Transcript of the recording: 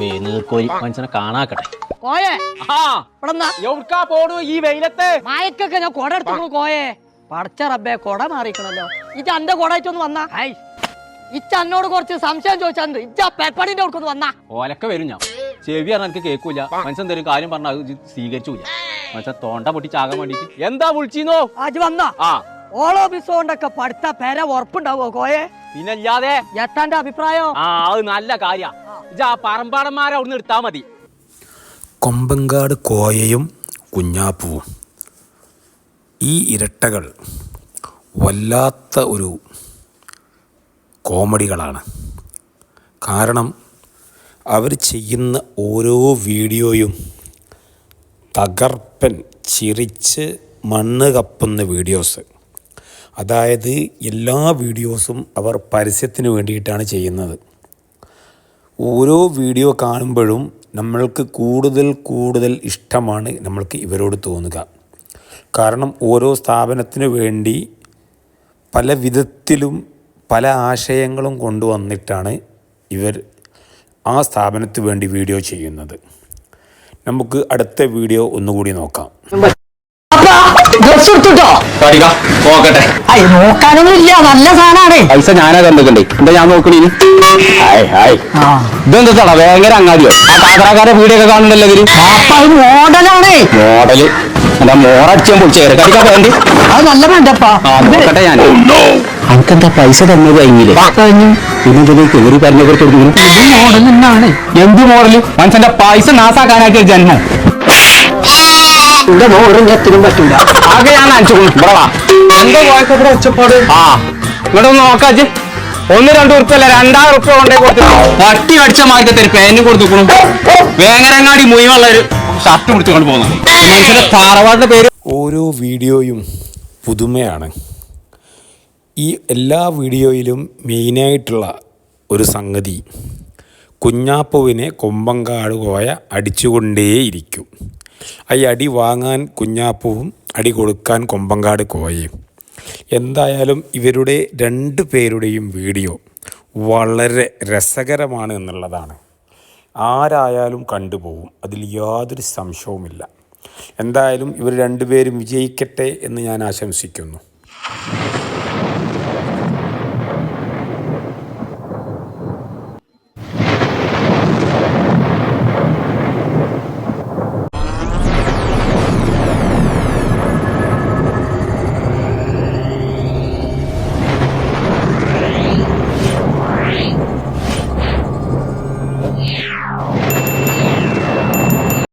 നീർക്കോലി മനുഷ്യനെ കാണാക്കട്ടെ. കോയെ ആ ഇവിടെന്നാ? എവിടുക്കാ പോണു ഈ വെയിലത്ത്? മായക്കൊക്കെ ഞാൻ കൊട എടുത്തു കോയെ. പടച്ച റബ്ബേ കൊട മാറിക്കണല്ലോ ഇജ്ജ എന്റെ കൊട ആയിട്ടൊന്ന് വന്നാ. ഹൈ ഇച്ച എന്നോട് കുറച്ച് സംശയം ചോദിച്ചാണ്ട് ഇജ്ജ പെപ്പടിന്റെ അടുക്കൊന്ന് വന്നാ. ഓലക്ക വരും ഞാൻ. ചെവി പറഞ്ഞാൽ എനിക്ക് കേൾക്കൂല മനുഷ്യൻ എന്തെങ്കിലും കാര്യം പറഞ്ഞാൽ അത് ഇജ്ജ് സ്വീകരിച്ചൂല. മനുഷ്യൻ തോണ്ട പൊട്ടി ചാകാൻ വേണ്ടിട്ട്. എന്താ വിളിച്ചിന്നോ? അജ് വന്നാ. ആ. ഓളോ ബിസോണ്ടൊക്കെ പഠിത്ത പേര ഉറപ്പുണ്ടാവോ കോയെ? പിന്നെ എത്താന്റെ അഭിപ്രായം? ആ അത് നല്ല കാര്യ. ഇജ്ജ് ആ പറമ്പാടന്മാരെ അവിടുന്ന് എടുത്താ മതി. കൊമ്പങ്കാട് കോയയും കുഞ്ഞാപ്പുവും. ഈ ഇരട്ടകൾ വല്ലാത്ത ഒരു കോമഡികളാണ്. കാരണം അവർ ചെയ്യുന്ന ഓരോ വീഡിയോയും തകർപ്പൻ ചിരിച്ച് മണ്ണ് കപ്പുന്ന വീഡിയോസ്. അതായത് എല്ലാ വീഡിയോസും അവർ പരസ്യത്തിന് വേണ്ടിയിട്ടാണ് ചെയ്യുന്നത്. ഓരോ വീഡിയോ കാണുമ്പോഴും നമ്മൾക്ക് കൂടുതൽ കൂടുതൽ ഇഷ്ടമാണ് നമ്മൾക്ക് ഇവരോട് തോന്നുക. കാരണം ഓരോ സ്ഥാപനത്തിനു വേണ്ടി പല വിധത്തിലും പല ആശയങ്ങളും കൊണ്ടുവന്നിട്ടാണ് ഇവർ ആ സ്ഥാപനത്തിന് വേണ്ടി വീഡിയോ ചെയ്യുന്നത്. നമുക്ക് അടുത്ത വീഡിയോ ഒന്നുകൂടി നോക്കാം. ഡ്രസ് എടുത്തിട്ടോ? നോക്കട്ടെ അയ്യ നോക്കാനൊന്നും ഇല്ല നല്ല സാധനമാണ് പൈസ ഞാനാ തന്നിട്ടുണ്ട്. എന്താ ഞാൻ നോക്കണി ഇതെന്താ ഭയങ്കര അങ്ങാടിയോ? ആ കാക്കറാക്കാരെ വീഡിയോ ഒക്കെ കാണുന്നുണ്ടല്ലോ ഇതിൽ. മോഡലാണ്. മോഡൽ. എന്താ മോറടിച്ചാൻ പൊളിച്ചേരെ കടിക്കാൻ വേണ്ടി അത് നല്ല വേണ്ടപ്പാ നോക്കട്ടെ ഞാൻ. അനക്കെന്താ പൈസ തന്നത് കഴിഞ്ഞില്ലേ? പിന്നെ ഇതിന് കയറി പറഞ്ഞ കുറച്ച് മോഡൽ എന്ത് മോഡൽ മനുഷ്യന്റെ പൈസ നാസാക്കാനാക്കിയ ജന്മം. എന്റെ മോഡൽ എത്തിനും പറ്റൂല. ആകെ ഞാൻ അയച്ചു എന്താ പോയപ്പോ ഒച്ചപ്പാട്? ആ. ഇവിടെ ഒന്ന് നോക്കാച്ച് ഒന്ന് രണ്ട് ഉറുപ്പല്ല രണ്ടായിരം ഉറുപ്പ കൊണ്ടേ കൊടുത്തു പട്ടി അടിച്ച മാർക്കത്തെ തരും പേനും കൊടുത്തുക്കണു വേങ്ങരങ്ങാടി മുഴുവുള്ള ഒരു ഷർട്ട് പിടിച്ചുകൊണ്ട് പോകുന്നു മനുഷ്യന്റെ താറവാടിന്റെ പേര് ഓരോ വീഡിയോയും പുതുമയാണ്. ഈ എല്ലാ വീഡിയോയിലും മെയിനായിട്ടുള്ള ഒരു സംഗതി കുഞ്ഞാപ്പുവിനെ കൊമ്പങ്കാട് കോയ അടിച്ചുകൊണ്ടേയിരിക്കും. ഈ അടി വാങ്ങാൻ കുഞ്ഞാപ്പുവും അടി കൊടുക്കാൻ കൊമ്പങ്കാട് കോയയും. എന്തായാലും ഇവരുടെ രണ്ട് പേരുടെയും വീഡിയോ വളരെ രസകരമാണ് എന്നുള്ളതാണ്. ആരായാലും കണ്ടുപോകും അതിൽ യാതൊരു സംശയവുമില്ല. എന്തായാലും ഇവർ രണ്ടുപേരും വിജയിക്കട്ടെ എന്ന് ഞാൻ ആശംസിക്കുന്നു.